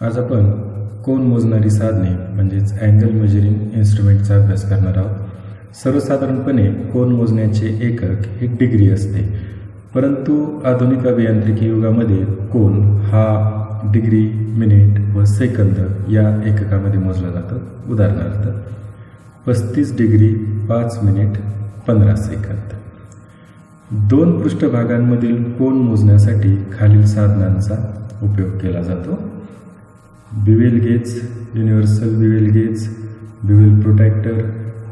आज आपण कोन मोजणारी साधने म्हणजेच अँगल मेजरिंग इन्स्ट्रुमेंटचा अभ्यास करणार आहोत. सर्वसाधारणपणे कोण मोजण्याचे एकक हे डिग्री असते. परंतु आधुनिक अभियांत्रिकी युगामध्ये कोण हा डिग्री मिनिट व सेकंद या एककामध्ये मोजला जातो? उदाहरणार्थ पस्तीस डिग्री पाच मिनिट पंधरा सेकंद दोन पृष्ठभागांमधील कोण मोजण्यासाठी खालील साधनांचा उपयोग केला जातो. Bevel gauge universal bevel gauge bevel protractor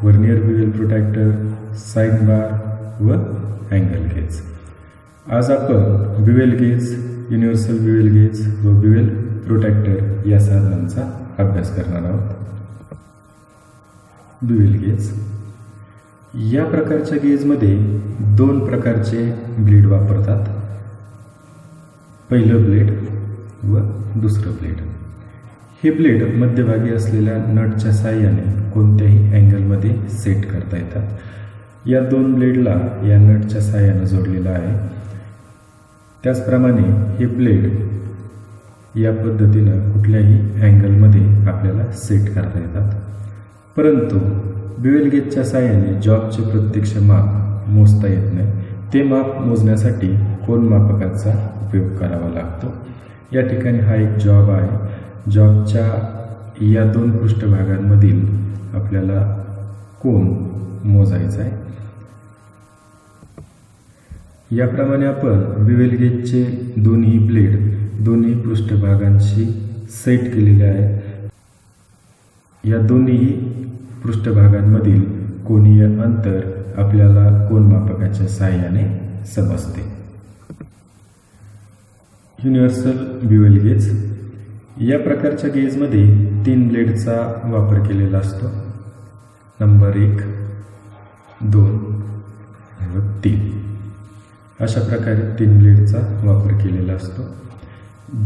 vernier bevel protractor sine bar व अँगल गेज आज आपण bevel gauge universal bevel gauge व बिवेल प्रोटॅक्टर या साधनांचा अभ्यास करणार आहोत बिवेल गेज या प्रकारच्या गेजमध्ये दोन प्रकारचे ब्लेड वापरतात. पहिलं ब्लेड व दुसरं ब्लेड हे ब्लेड मध्यभागी असलेल्या नटच्या साह्याने कोणत्याही अँगलमध्ये सेट करता येतात. या दोन ब्लेडला या नटच्या साह्यानं जोडलेलं आहे. त्याचप्रमाणे हे ब्लेड या पद्धतीनं कुठल्याही अँगलमध्ये आपल्याला सेट करता येतात. परंतु बिवेल गेजच्या साह्याने जॉबचे प्रत्यक्ष माप मोजता येत नाही. ते माप मोजण्यासाठी कोण मापकाचा उपयोग करावा लागतो. या ठिकाणी हा एक जॉब आहे. जॉबच्या या दोन पृष्ठभागांमधील आपल्याला कोन मोजायचा आहे? याप्रमाणे आपण बिवेल गेजचे दोन्ही ब्लेड दोन्ही पृष्ठभागांशी सेट केलेले आहे. या दोन्ही पृष्ठभागांमधील कोनीय अंतर आपल्याला कोनमापकाच्या सहाय्याने समजते. युनिव्हर्सल बिवेल गेज या प्रकारच्या गेजमध्ये तीन ब्लेडचा वापर केलेला असतो. नंबर एक दोन व तीन. अशा प्रकारे तीन ब्लेडचा वापर केलेला असतो.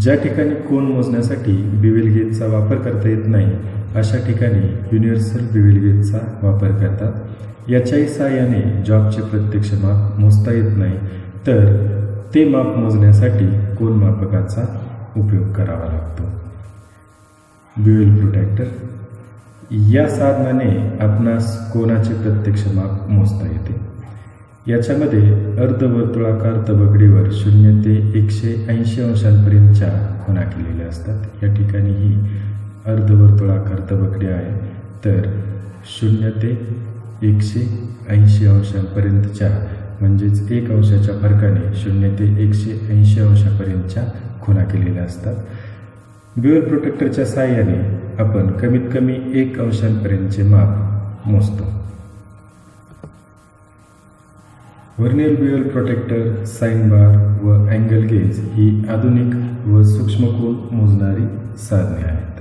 ज्या ठिकाणी कोन मोजण्यासाठी बिवेल गेजचा वापर करता येत नाही अशा ठिकाणी युनिव्हर्सल बिवेल गेजचा वापर करतात. याच्याही साहाय्याने जॉबचे प्रत्यक्ष माप मोजता येत नाही. तर ते माप मोजण्यासाठी कोन मापकाचा उपयोग करावा लागतो. बिवेल प्रोटॅक्टर या साधनाने आपणास कोणाचे प्रत्यक्ष माप मोजता येते? याच्यामध्ये अर्धवर्तुळाकार तबकडीवर शून्य ते एकशे ऐंशी अंशांपर्यंतच्या खुणा केलेल्या असतात. या ठिकाणी ही अर्धवर्तुळाकार तबकडी आहे. तर शून्य ते एकशे ऐंशी अंशांपर्यंतच्या म्हणजेच एक अंशाच्या फरकाने शून्य ते एकशे ऐंशी अंशापर्यंतच्या खुणा केलेल्या असतात. ब्युअर प्रोटेक्टरच्या साह्याने आपण कमीत कमी एक अंशांपर्यंतचे माप मोजतो. व्हर्नियर ब्युअर प्रोटेक्टर साईन बार व अँगल गेज ही आधुनिक व सूक्ष्मकोन मोजणारी साधने आहेत.